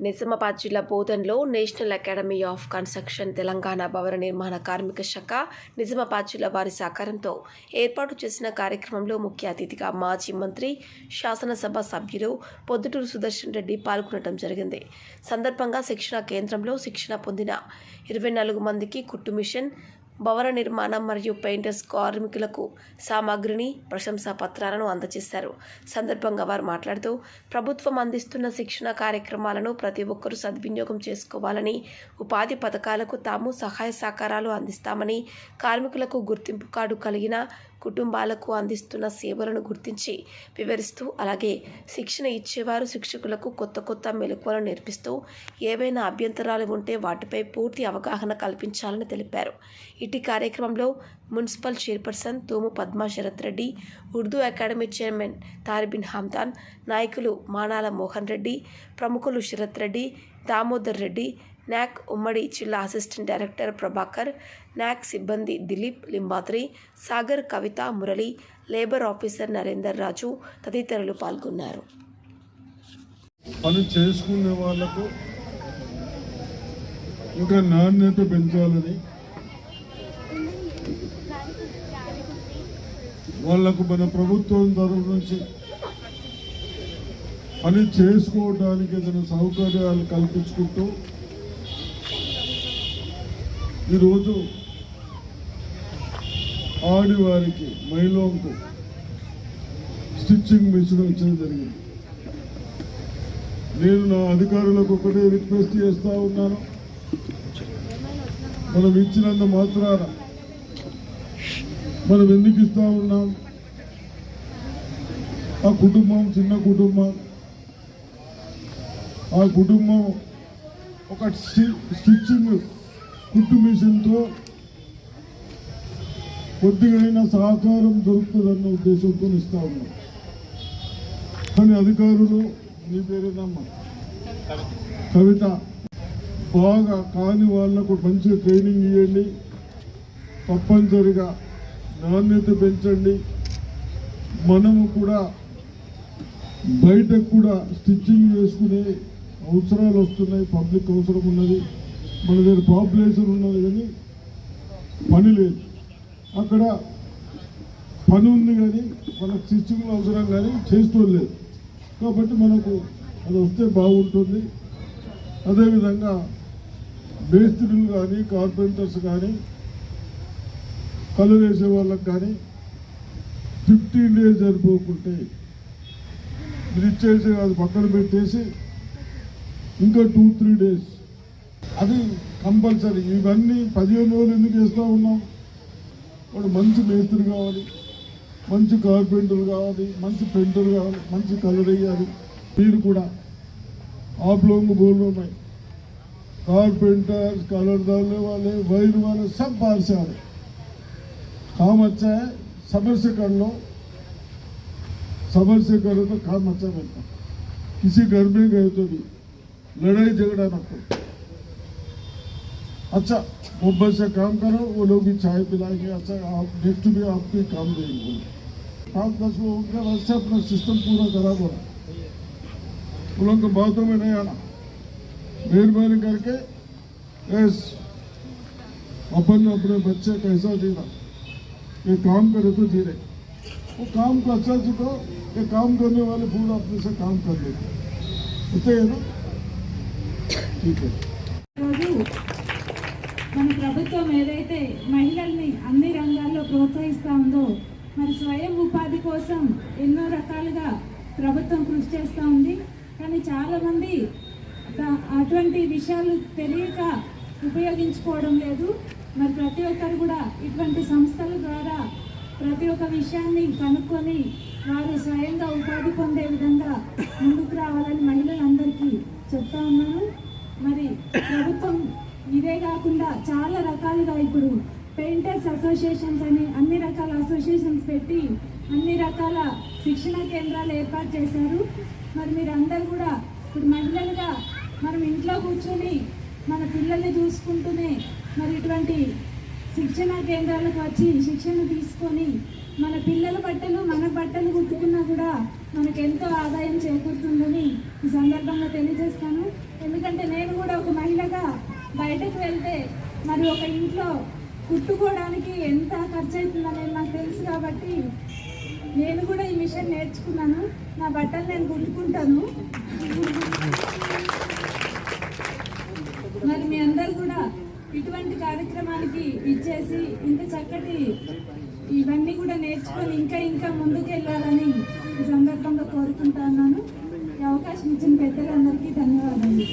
నిజామాబాద్ జిల్లా బోధన్లో national academy of construction Telangana భవన నిర్మాణ కార్మిక శాఖ నిజామాబాద్ జిల్లా వారి సహకారంతో ఏర్పాటు చేసిన కార్యక్రమంలో ముఖ్య అతిథిగా మాజీ మంత్రి శాసనసభ సభ్యులు పొద్దుటూరు సుదర్శన్ రెడ్డి పాల్గొనడం జరిగింది. సందర్భంగా శిక్షణ కేంద్రంలో శిక్షణ పొందిన ఇరవై నాలుగు మందికి కుట్టు మిషన్ భవన నిర్మాణం మరియు పెయింటర్స్ కార్మికులకు సామాగ్రిని ప్రశంసా పత్రాలను అందజేశారు. సందర్భంగా వారు మాట్లాడుతూ ప్రభుత్వం అందిస్తున్న శిక్షణ కార్యక్రమాలను ప్రతి ఒక్కరూ సద్వినియోగం చేసుకోవాలని ఉపాధి పథకాలకు తాము సహాయ సహకారాలు అందిస్తామని కార్మికులకు గుర్తింపు కార్డు కలిగిన కుటుంబాలకు అందిస్తున్న సేవలను గుర్తించి వివరిస్తూ అలాగే శిక్షణ ఇచ్చేవారు శిక్షకులకు కొత్త కొత్త మెలకువలను నేర్పిస్తూ ఏవైనా అభ్యంతరాలు ఉంటే వాటిపై పూర్తి అవగాహన కల్పించాలని తెలిపారు. ఇటీ కార్యక్రమంలో municipal chairperson Thumu Padma Sharath Reddy Urdu academy chairman Taribin Hamdan నాయకులు మానాల మోహన్ రెడ్డి ప్రముఖులు శరత్ రెడ్డి దామోదర్ రెడ్డి నాక్ ఉమ్మడి జిల్లా అసిస్టెంట్ డైరెక్టర్ ప్రభాకర్ నాక్ సిబ్బంది దిలీప్ లింబాద్రి సాగర్ కవిత మురళి లేబర్ ఆఫీసర్ నరేందర్ రాజు తదితరులు పాల్గొన్నారు. పని చేసుకునే వాళ్ళకు ఇంకా నాణ్యత పెంచాలని వాళ్ళకు మన ప్రభుత్వం తరఫు నుంచి పని చేసుకోవడానికి ఏదైనా సౌకర్యాలు కల్పించుకుంటూ ఈరోజు ఆడివారికి మహిళకు స్టిచ్చింగ్ మిషన్ వచ్చడం జరిగింది. నేను నా అధికారులకు ఒకటే రిక్వెస్ట్ చేస్తూ ఉన్నాను. మనం ఇచ్చినంత మాత్రాన మనం ఎందుకు ఇస్తూ ఉన్నాం? ఆ కుటుంబం చిన్న కుటుంబం. ఆ కుటుంబం ఒక స్టిచ్చింగ్ కుట్టు మిషన్తో కొద్దిగైనా సహకారం దొరుకుతుందన్న ఉద్దేశంతో ఇస్తా ఉన్నాం. కానీ అధికారులు నీ పేరేనమ్మా కవిత. బాగా కాని వాళ్ళకు మంచి ట్రైనింగ్ ఇవ్వండి తప్పనిసరిగా నాణ్యత పెంచండి. మనము కూడా బయటకు కూడా స్టిచ్చింగ్ చేసుకునే అవసరాలు వస్తున్నాయి. పబ్లిక్ అవసరం ఉన్నది. మన దగ్గర పాపులేషన్ ఉన్నది కానీ పని లేదు. అక్కడ పని ఉంది కానీ మనకు స్టిచ్చింగ్ అవసరం కానీ లేదు కాబట్టి మనకు అది వస్తే బాగుంటుంది. అదేవిధంగా మేస్త్రులు కానీ కార్పెంటర్స్ కానీ కళ్ళు వేసే వాళ్ళకి కానీ ఫిఫ్టీన్ డేస్ సరిపోకుంటే మీరు ఇచ్చేసి అది పక్కన పెట్టేసి ఇంకా టూ త్రీ డేస్ అది కంపల్సరీ ఇవన్నీ పదిహేను రోజులు ఎందుకు చేస్తూ ఉన్నాం వాడు మంచి మేస్త్రి కావాలి మంచి కార్పెంటర్ కావాలి మంచి పెయింటర్ కావాలి మంచి కలర్ వేయాలి మీరు కూడా आप लोगों को बोल रहा हूँ मैं कारपेंटर कलर डालने वाले वायर वाले सब बाहर से आ रहे काम अच्छा है सबर से कर लो सबर से करो तो काम अच्छा बनता किसी घर में गए तो भी लड़ाई झगड़ा ना करो अच्छा मोहब्बत से काम करो, वो लोग भी चाय पिलाएँगे। अच्छा आप नेक्स्ट भी आपके काम देंगे। पाँच दस लोगों के वैसे अपना सिस्टम पूरा खराब हो रहा उन लोगों को बातों में नहीं आना। मेहरबानी करके यस अपन अपने बच्चे कैसा जीना ये काम करे तो जी रहे वो काम को अच्छा सीखो ये काम करने वाले पूरा अपने से काम कर लेते है ना? ठीक है। మన ప్రభుత్వం ఏదైతే మహిళల్ని అన్ని రంగాల్లో ప్రోత్సహిస్తూ ఉందో మరి స్వయం ఉపాధి కోసం ఎన్నో రకాలుగా ప్రభుత్వం కృషి చేస్తూ ఉంది. కానీ చాలామంది అటువంటి విషయాలు తెలియక ఉపయోగించుకోవడం లేదు. మరి ప్రతి ఒక్కరు కూడా ఇటువంటి సంస్థల ద్వారా ప్రతి ఒక్క విషయాన్ని కనుక్కొని వారు స్వయంగా ఉపాధి పొందే విధంగా ముందుకు రావాలని మహిళలందరికీ చెప్తా ఉన్నాను మరి ప్రభుత్వం ఇదే కాకుండా చాలా రకాలుగా ఇప్పుడు పెయింటర్స్ అసోసియేషన్స్ అని అన్ని రకాల అసోసియేషన్స్ పెట్టి అన్ని రకాల శిక్షణ కేంద్రాలు ఏర్పాటు చేశారు. మరి మీరందరూ కూడా ఇప్పుడు మహిళలుగా మనం ఇంట్లో కూర్చొని మన పిల్లల్ని చూసుకుంటూనే మరి ఇటువంటి శిక్షణ కేంద్రాలకు వచ్చి శిక్షణ తీసుకొని మన పిల్లల బట్టలు మన బట్టలు కుట్టుకున్నా కూడా మనకు ఎంతో ఆదాయం చేకూరుతుందని ఈ సందర్భంగా తెలియజేస్తాను. ఎందుకంటే నేను కూడా ఒక మహిళగా బయటకు వెళ్తే మరి ఒక ఇంట్లో కుట్టుకోవడానికి ఎంత ఖర్చు అవుతుందనేది నాకు తెలుసు కాబట్టి నేను కూడా ఈ మిషన్ నేర్చుకున్నాను. నా బట్టలు నేను కుట్టుకుంటాను. మరి మీ అందరు కూడా ఇటువంటి కార్యక్రమానికి ఇచ్చేసి ఇంత చక్కటి ఇవన్నీ కూడా నేర్చుకొని ఇంకా ఇంకా ముందుకెళ్ళాలని ఈ సందర్భంగా కోరుకుంటున్నాను ఈ అవకాశం ఇచ్చిన పెద్దలందరికీ ధన్యవాదాలు.